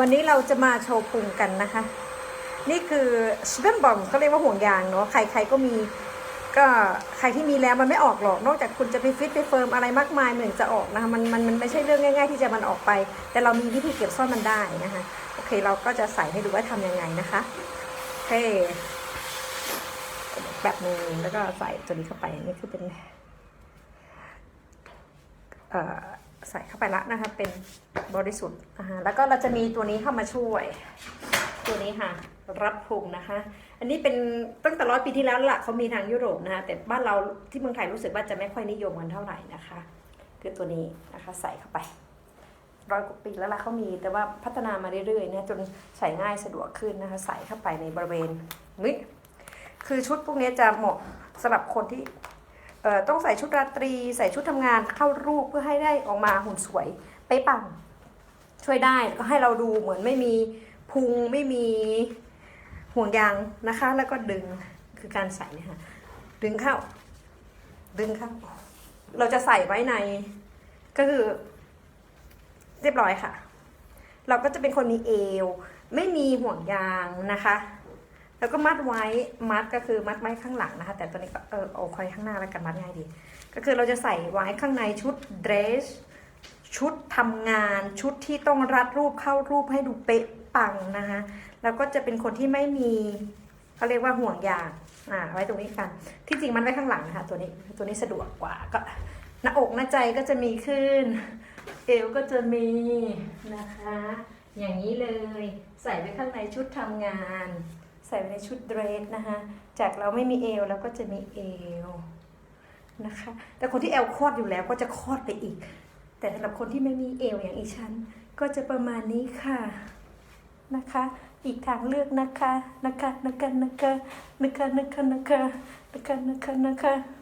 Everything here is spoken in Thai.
วันนี้เราจะมาโชว์พุงกันนะคะ นี่คือสเปนบอมเขาเรียกว่าห่วงยางเนาะใครๆก็มีก็ใครที่มีแล้วมันไม่ออกหรอก นอกจากคุณจะไปฟิตไปเฟิร์มอะไรมากมายเหมือนจะออกนะคะมันมันมันไม่ใช่เรื่องง่าย ๆ ที่จะมันออกไป แต่เรามีวิธีเก็บซ่อนมันได้นะคะโอเคเราก็จะใส่ให้ดูว่าทำยังไงนะคะโอเคแบบนึงแล้วก็ใส่ตัวนี้เข้าไปนี่คือเป็นเอ่อใส่เข้าไปละนะคะเป็น บริสุทธิ์นะคะแล้วก็เราจะมีตัวนี้เข้ามาช่วย ตัวนี้ค่ะ รัดพุงนะคะ อันนี้เป็นตั้งแต่ร้อยปีที่แล้วล่ะเขามีทางยุโรปนะคะแต่บ้านเราที่เมืองไทยรู้สึกว่าจะไม่ค่อยนิยมกันเท่าไหร่นะคะ คือตัวนี้นะคะใส่เข้าไปร้อยกว่าปีแล้วล่ะเขามี แต่ว่าพัฒนามาเรื่อยๆนะจนใส่ง่ายสะดวกขึ้นนะคะ ใส่เข้าไปในบริเวณนี้คือชุดพวกนี้จะเหมาะสำหรับคนที่ต้องใส่ชุดราตรี ใส่ชุดทำงานเข้ารูปเพื่อให้ได้ออกมาหุ่นสวยเป๊ะปัง ช่วยได้ก็ให้เราดูเหมือนไม่มีพุงไม่มีห่วงยางนะคะ แล้วก็ดึงคือการใส่เนี่ยค่ะดึงเข้า ดึงเข้า เราจะใส่ไว้ในก็คือ เรียบร้อยค่ะ เราก็จะเป็นคนมีเอว ไม่มีห่วงยางนะคะ แล้วก็มัดไว้มัดก็คือมัดไว้ข้างหลังนะคะ แต่ตัวนี้ก็เออเอาคอยข้างหน้าแล้วกันมัดง่ายดี ก็คือเราจะใส่ไว้ข้างในชุดเดรส ชุดทำงานชุดที่ต้องรัดรูปเข้ารูปให้ดูเป๊ะปังนะคะแล้วก็จะเป็นคนที่ไม่มีเขาเรียกว่าห่วงยางอ่าไว้ตรงนี้กันที่จริงมันไว้ข้างหลังนะคะตัวนี้ตัวนี้สะดวกกว่าก็หน้าอกหน้าใจก็จะมีขึ้น เอวก็จะมีนะคะ อย่างนี้เลยใส่ไว้ข้างในชุดทำงาน ใส่ไว้ในชุดเดรสนะคะจากเราไม่มีเอวแล้วก็จะมีเอวนะคะ แต่คนที่เอวคลอดอยู่แล้วก็จะคลอดไปอีก แต่สำหรับคนที่ไม่มีเอวอย่างอีฉัน ก็จะประมาณนี้ค่ะนะคะ อีกทางเลือกนะคะนะคะนะคะนะคะนะคะนะคะนะคะนะคะนะคะ